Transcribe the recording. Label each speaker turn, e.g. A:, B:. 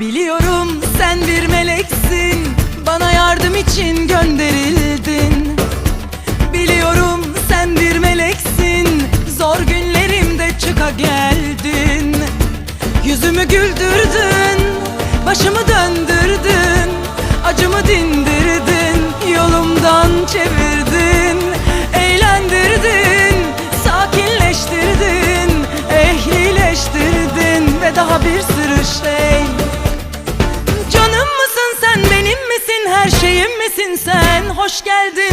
A: Biliyorum sen bir meleksin. Bana yardım için gönderildin. Biliyorum sen bir meleksin. Zor günlerimde çıka geldin. Yüzümü güldürdün Başımı döndürdün. Acımı dindirdin Mısın sen? Hoş geldin